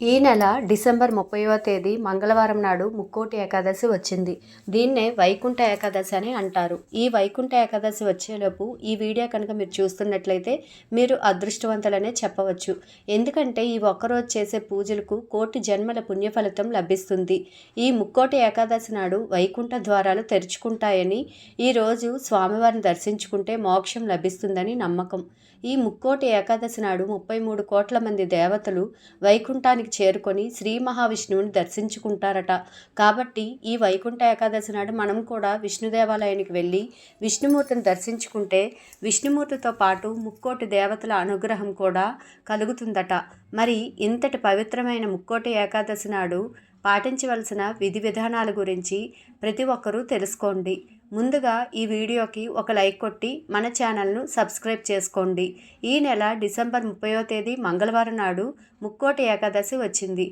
ఈ నెల డిసెంబర్ ముప్పైవ తేదీ మంగళవారం నాడు ముక్కోటి ఏకాదశి వచ్చింది. దీన్నే వైకుంఠ ఏకాదశి అని అంటారు. ఈ వైకుంఠ ఏకాదశి వచ్చేలోపు ఈ వీడియో కనుక మీరు చూస్తున్నట్లయితే మీరు అదృష్టవంతులనే చెప్పవచ్చు. ఎందుకంటే ఈ ఒక్కరోజు చేసే పూజలకు కోటి జన్మల పుణ్యఫలితం లభిస్తుంది. ఈ ముక్కోటి ఏకాదశి నాడు వైకుంఠ ద్వారాలు తెరుచుకుంటాయని ఈరోజు స్వామివారిని దర్శించుకుంటే మోక్షం లభిస్తుందని నమ్మకం. ఈ ముక్కోటి ఏకాదశి నాడు ముప్పై మూడు కోట్ల మంది దేవతలు వైకుంఠానికి చేరుకొని శ్రీ మహావిష్ణువుని దర్శించుకుంటారట. కాబట్టి ఈ వైకుంఠ ఏకాదశి నాడు మనం కూడా విష్ణు దేవాలయానికి వెళ్ళి విష్ణుమూర్తిని దర్శించుకుంటే విష్ణుమూర్తితో పాటు ముక్కోటి దేవతల అనుగ్రహం కూడా కలుగుతుందట. మరి ఇంతటి పవిత్రమైన ముక్కోటి ఏకాదశి నాడు పాటించవలసిన విధి విధానాల గురించి ప్రతి ఒక్కరూ తెలుసుకోండి. ముందుగా ఈ వీడియోకి ఒక లైక్ కొట్టి మన ఛానల్ను సబ్స్క్రైబ్ చేసుకోండి. ఈ నెల డిసెంబర్ ముప్పయో తేదీ మంగళవారం నాడు ముక్కోటి ఏకాదశి వచ్చింది.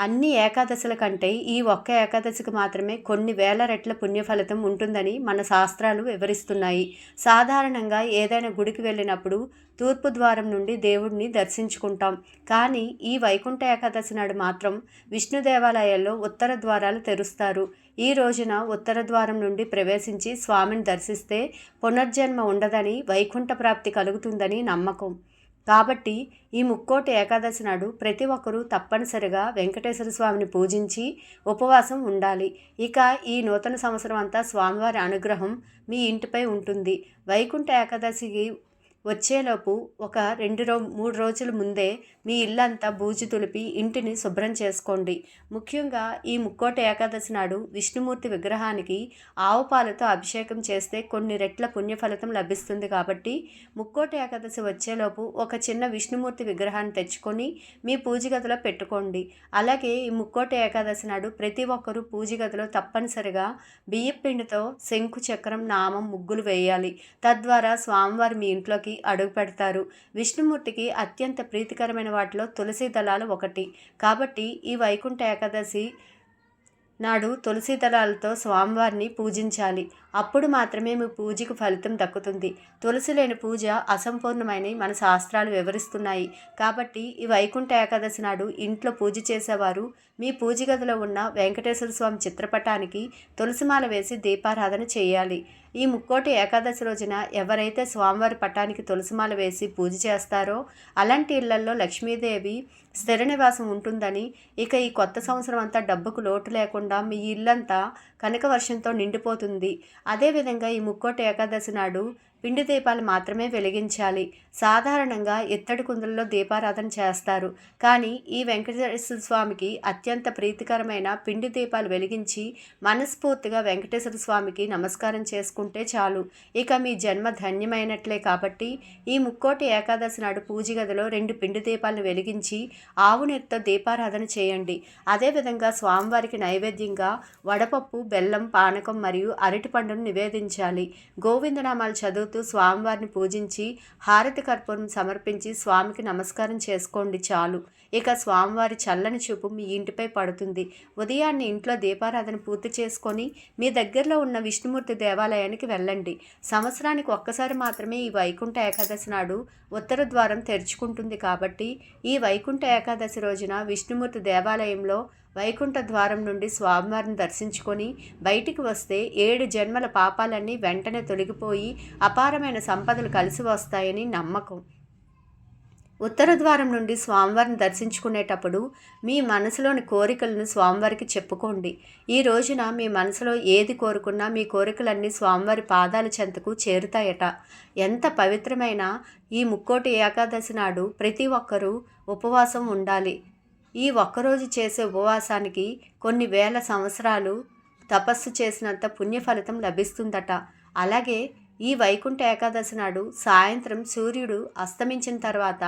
అన్ని ఏకాదశుల కంటే ఈ ఒక్క ఏకాదశికి మాత్రమే కొన్ని వేల రెట్ల పుణ్యఫలితం ఉంటుందని మన శాస్త్రాలు వివరిస్తున్నాయి. సాధారణంగా ఏదైనా గుడికి వెళ్ళినప్పుడు తూర్పు ద్వారం నుండి దేవుడిని దర్శించుకుంటాం. కానీ ఈ వైకుంఠ ఏకాదశి నాడు మాత్రం విష్ణు దేవాలయాల్లో ఉత్తర ద్వారాలు తెరుస్తారు. ఈ రోజున ఉత్తర ద్వారం నుండి ప్రవేశించి స్వామిని దర్శిస్తే పునర్జన్మ ఉండదని వైకుంఠ ప్రాప్తి కలుగుతుందని నమ్మకం. కాబట్టి ఈ ముక్కోటి ఏకాదశి నాడు ప్రతి ఒక్కరూ తప్పనిసరిగా వెంకటేశ్వర స్వామిని పూజించి ఉపవాసం ఉండాలి. ఇక ఈ నూతన సంవత్సరం అంతా స్వామివారి అనుగ్రహం మీ ఇంటిపై ఉంటుంది. వైకుంఠ ఏకాదశికి వచ్చేలోపు ఒక రెండు రో మూడు రోజుల ముందే మీ ఇల్లంతా బూజు తులిపి ఇంటిని శుభ్రం చేసుకోండి. ముఖ్యంగా ఈ ముక్కోటి ఏకాదశి నాడు విష్ణుమూర్తి విగ్రహానికి ఆవు పాలతో అభిషేకం చేస్తే కొన్ని రెట్ల పుణ్యఫలితం లభిస్తుంది కాబట్టి ముక్కోటి ఏకాదశి వచ్చేలోపు ఒక చిన్న విష్ణుమూర్తి విగ్రహాన్ని తెచ్చుకొని మీ పూజగదిలో పెట్టుకోండి. అలాగే ఈ ముక్కోటి ఏకాదశి నాడు ప్రతి ఒక్కరూ పూజగదిలో తప్పనిసరిగా బియ్యపిండితో శంకు చక్రం నామం ముగ్గులు వేయాలి. తద్వారా స్వామివారి మీ ఇంట్లోకి ఇంట్లోకి అడుగు పెడతారు. విష్ణుమూర్తికి అత్యంత ప్రీతికరమైన వాటిలో తులసి దళాలు ఒకటి. కాబట్టి ఈ వైకుంఠ ఏకాదశి నాడు తులసి దళాలతో స్వామివారిని పూజించాలి. అప్పుడు మాత్రమే మీ పూజకు ఫలితం దక్కుతుంది. తులసి లేని పూజ అసంపూర్ణమైన మన శాస్త్రాలు వివరిస్తున్నాయి. కాబట్టి ఈ వైకుంఠ ఏకాదశి నాడు ఇంట్లో పూజ చేసేవారు మీ పూజ గదిలో ఉన్న వెంకటేశ్వర స్వామి చిత్రపటానికి తులసిమాల వేసి దీపారాధన చేయాలి. ఈ ముక్కోటి ఏకాదశి రోజున ఎవరైతే స్వామివారి పటానికి తులసిమాల వేసి పూజ చేస్తారో అలాంటి ఇళ్ళలో లక్ష్మీదేవి స్థిర నివాసం ఉంటుందని ఇక ఈ కొత్త సంవత్సరం అంతా డబ్బుకు లోటు లేకుండా మీ ఇల్లంతా కనక వర్షంతో నిండిపోతుంది. అదేవిధంగా ఈ ముక్కోటి ఏకాదశి నాడు పిండి దీపాలు మాత్రమే వెలిగించాలి. సాధారణంగా ఇత్తడి కుందుల్లో దీపారాధన చేస్తారు. కానీ ఈ వెంకటేశ్వర స్వామికి అత్యంత ప్రీతికరమైన పిండి దీపాలు వెలిగించి మనస్ఫూర్తిగా వెంకటేశ్వర స్వామికి నమస్కారం చేసుకుంటే చాలు. ఇక మీ జన్మ ధన్యమైనట్లే కాబట్టి ఈ ముక్కోటి ఏకాదశి నాడు పూజ గదిలో రెండు పిండి దీపాలను వెలిగించి ఆవు నెత్తితో దీపారాధన చేయండి. అదేవిధంగా స్వామివారికి నైవేద్యంగా వడపప్పు బెల్లం పానకం మరియు అరటిపండును నివేదించాలి. గోవిందనామాలు చదువు చదువుతూ స్వామివారిని పూజించి హారతి కర్పూరం సమర్పించి స్వామికి నమస్కారం చేసుకోండి చాలు. ఇక స్వామివారి చల్లని చూపు మీ ఇంటిపై పడుతుంది. ఉదయాన్నే ఇంట్లో దీపారాధన పూర్తి చేసుకొని మీ దగ్గరలో ఉన్న విష్ణుమూర్తి దేవాలయానికి వెళ్ళండి. సంవత్సరానికి ఒక్కసారి మాత్రమే ఈ వైకుంఠ ఏకాదశి నాడు ఉత్తర ద్వారం తెరుచుకుంటుంది కాబట్టి ఈ వైకుంఠ ఏకాదశి రోజున విష్ణుమూర్తి దేవాలయంలో వైకుంఠ ద్వారం నుండి స్వామివారిని దర్శించుకొని బయటికి వస్తే ఏడు జన్మల పాపాలన్నీ వెంటనే తొలగిపోయి అపారమైన సంపదలు కలిసి వస్తాయని నమ్మకం. ఉత్తర ద్వారం నుండి స్వామివారిని దర్శించుకునేటప్పుడు మీ మనసులోని కోరికలను స్వామివారికి చెప్పుకోండి. ఈ రోజున మీ మనసులో ఏది కోరుకున్నా మీ కోరికలన్నీ స్వామివారి పాదాల చెంతకు చేరుతాయట. ఎంత పవిత్రమైన ఈ ముక్కోటి ఏకాదశి నాడు ప్రతి ఒక్కరూ ఉపవాసం ఉండాలి. ఈ ఒక్కరోజు చేసే ఉపవాసానికి కొన్ని వేల సంవత్సరాలు తపస్సు చేసినంత పుణ్యఫలితం లభిస్తుందట. అలాగే ఈ వైకుంఠ ఏకాదశి నాడు సాయంత్రం సూర్యుడు అస్తమించిన తర్వాత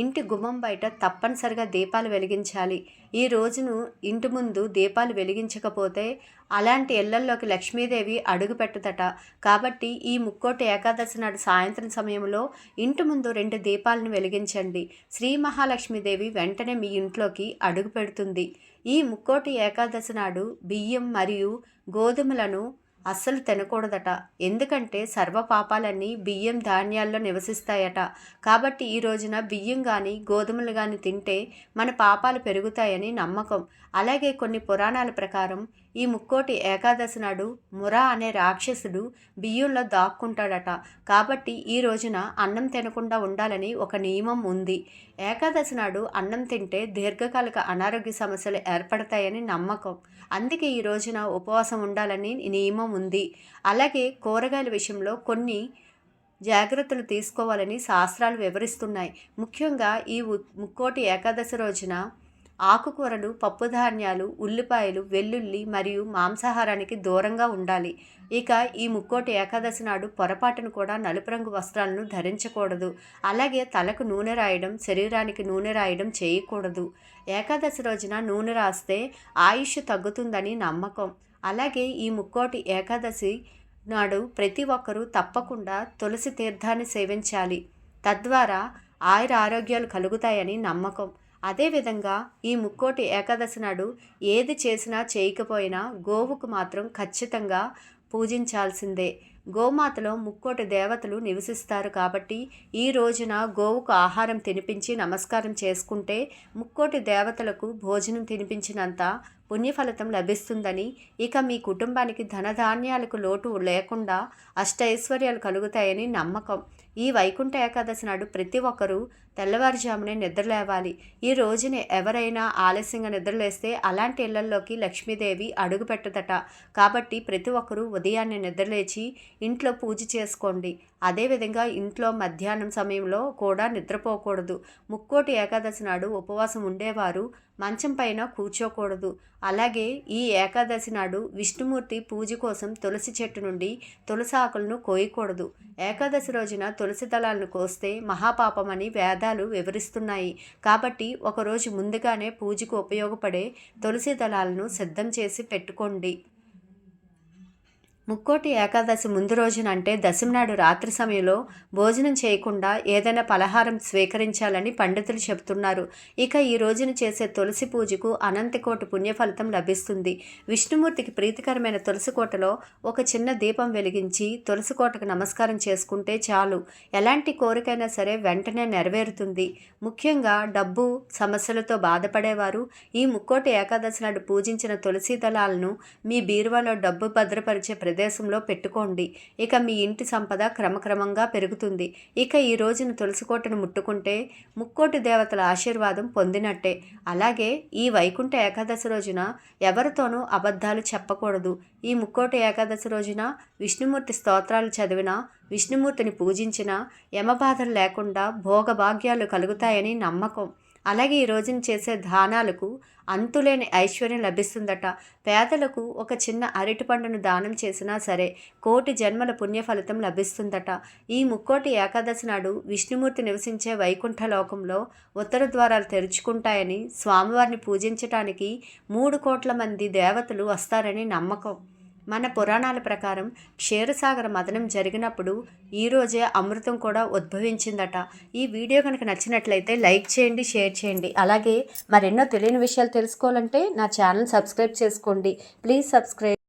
ఇంటి గుమ్మం బయట తప్పనిసరిగా దీపాలు వెలిగించాలి. ఈ రోజును ఇంటి ముందు దీపాలు వెలిగించకపోతే అలాంటి ఇళ్ళల్లోకి లక్ష్మీదేవి అడుగు పెట్టదట. కాబట్టి ఈ ముక్కోటి ఏకాదశి నాడు సాయంత్రం సమయంలో ఇంటి ముందు రెండు దీపాలను వెలిగించండి. శ్రీ మహాలక్ష్మీదేవి వెంటనే మీ ఇంట్లోకి అడుగు పెడుతుంది. ఈ ముక్కోటి ఏకాదశి నాడు బియ్యం మరియు గోధుమలను అస్సలు తినకూడదట. ఎందుకంటే సర్వ పాపాలన్నీ బియ్యం ధాన్యాల్లో నివసిస్తాయట. కాబట్టి ఈ రోజున బియ్యం కానీ గోధుమలు కానీ తింటే మన పాపాలు పెరుగుతాయని నమ్మకం. అలాగే కొన్ని పురాణాల ప్రకారం ఈ ముక్కోటి ఏకాదశి నాడు మురా అనే రాక్షసుడు బియ్యంలో దాక్కుంటాడట. కాబట్టి ఈ రోజున అన్నం తినకుండా ఉండాలని ఒక నియమం ఉంది. ఏకాదశి నాడు అన్నం తింటే దీర్ఘకాలిక అనారోగ్య సమస్యలు ఏర్పడతాయని నమ్మకం. అందుకే ఈ రోజున ఉపవాసం ఉండాలని నియమం ఉంది. అలాగే కూరగాయల విషయంలో కొన్ని జాగ్రత్తలు తీసుకోవాలని శాస్త్రాలు వివరిస్తున్నాయి. ముఖ్యంగా ఈ ముక్కోటి ఏకాదశి రోజున ఆకుకూరలు పప్పుధాన్యాలు ఉల్లిపాయలు వెల్లుల్లి మరియు మాంసాహారానికి దూరంగా ఉండాలి. ఇక ఈ ముక్కోటి ఏకాదశి నాడు పొరపాటును కూడా నలుపు రంగు వస్త్రాలను ధరించకూడదు. అలాగే తలకు నూనె రాయడం శరీరానికి నూనె రాయడం చేయకూడదు. ఏకాదశి రోజున నూనె రాస్తే ఆయుష్ తగ్గుతుందని నమ్మకం. అలాగే ఈ ముక్కోటి ఏకాదశి నాడు ప్రతి ఒక్కరూ తప్పకుండా తులసి తీర్థాన్ని సేవించాలి. తద్వారా ఆయుర ఆరోగ్యాలు కలుగుతాయని నమ్మకం. అదేవిధంగా ఈ ముక్కోటి ఏకాదశి నాడు ఏది చేసినా చేయకపోయినా గోవుకు మాత్రం ఖచ్చితంగా పూజించాల్సిందే. గోమాతలో ముక్కోటి దేవతలు నివసిస్తారు కాబట్టి ఈ రోజున గోవుకు ఆహారం తినిపించి నమస్కారం చేసుకుంటే ముక్కోటి దేవతలకు భోజనం తినిపించినంత పుణ్యఫలితం లభిస్తుందని ఇక మీ కుటుంబానికి ధనధాన్యాలకు లోటు లేకుండా అష్టైశ్వర్యాలు కలుగుతాయని నమ్మకం. ఈ వైకుంఠ ఏకాదశి నాడు ప్రతి ఒక్కరూ తెల్లవారుజామునే నిద్రలేవాలి ఈ రోజున ఎవరైనా ఆలస్యంగా నిద్రలేస్తే అలాంటి ఇళ్ళల్లోకి లక్ష్మీదేవి అడుగుపెట్టదట కాబట్టి ప్రతి ఒక్కరూ ఉదయాన్నే నిద్రలేచి ఇంట్లో పూజ చేసుకోండి. అదేవిధంగా ఇంట్లో మధ్యాహ్నం సమయంలో కూడా నిద్రపోకూడదు. ముక్కోటి ఏకాదశి నాడు ఉపవాసం ఉండేవారు మంచం పైన కూర్చోకూడదు. అలాగే ఈ ఏకాదశి నాడు విష్ణుమూర్తి పూజ కోసం తులసి చెట్టు నుండి తులసి ఆకులను కోయకూడదు. ఏకాదశి రోజున తులసి దళాలను కోస్తే మహాపాపమని వేదాలు వివరిస్తున్నాయి. కాబట్టి ఒకరోజు ముందుగానే పూజకు ఉపయోగపడే తులసి దళాలను సిద్ధం చేసి పెట్టుకోండి. ముక్కోటి ఏకాదశి ముందు రోజున అంటే దశమినాడు రాత్రి సమయంలో భోజనం చేయకుండా ఏదైనా పలహారం స్వీకరించాలని పండితులు చెబుతున్నారు. ఇక ఈ రోజున చేసే తులసి పూజకు అనంతకోటి పుణ్యఫలితం లభిస్తుంది. విష్ణుమూర్తికి ప్రీతికరమైన తులసి కోటలో ఒక చిన్న దీపం వెలిగించి తులసి కోటకు నమస్కారం చేసుకుంటే చాలు. ఎలాంటి కోరికైనా సరే వెంటనే నెరవేరుతుంది. ముఖ్యంగా డబ్బు సమస్యలతో బాధపడేవారు ఈ ముక్కోటి ఏకాదశి నాడు పూజించిన తులసి దళాలను మీ బీరువాలో డబ్బు భద్రపరిచే ప్రదేశంలో పెట్టుకోండి. ఇక మీ ఇంటి సంపద క్రమక్రమంగా పెరుగుతుంది. ఇక ఈ రోజున తులసికోటను ముట్టుకుంటే ముక్కోటి దేవతల ఆశీర్వాదం పొందినట్టే. అలాగే ఈ వైకుంఠ ఏకాదశి రోజున ఎవరితోనూ అబద్ధాలు చెప్పకూడదు. ఈ ముక్కోటి ఏకాదశి రోజున విష్ణుమూర్తి స్తోత్రాలు చదివిన విష్ణుమూర్తిని పూజించిన యమబాధలు లేకుండా భోగభాగ్యాలు కలుగుతాయని నమ్మకం. అలాగే ఈ రోజున చేసే దానాలకు అంతులేని ఐశ్వర్యం లభిస్తుందట. పేదలకు ఒక చిన్న అరటిపండును దానం చేసినా సరే కోటి జన్మల పుణ్యఫలితం లభిస్తుందట. ఈ ముక్కోటి ఏకాదశి నాడు విష్ణుమూర్తి నివసించే వైకుంఠ లోకంలో ఉత్తర ద్వారాలు తెరుచుకుంటాయని స్వామివారిని పూజించటానికి మూడు కోట్ల మంది దేవతలు వస్తారని నమ్మకం. మన పురాణాల ప్రకారం క్షీరసాగర మదనం జరిగినప్పుడు ఈరోజే అమృతం కూడా ఉద్భవించిందట. ఈ వీడియో కనుక నచ్చినట్లయితే లైక్ చేయండి షేర్ చేయండి. అలాగే మరెన్నో తెలియని విషయాలు తెలుసుకోవాలంటే నా ఛానల్ సబ్స్క్రైబ్ చేసుకోండి. Please subscribe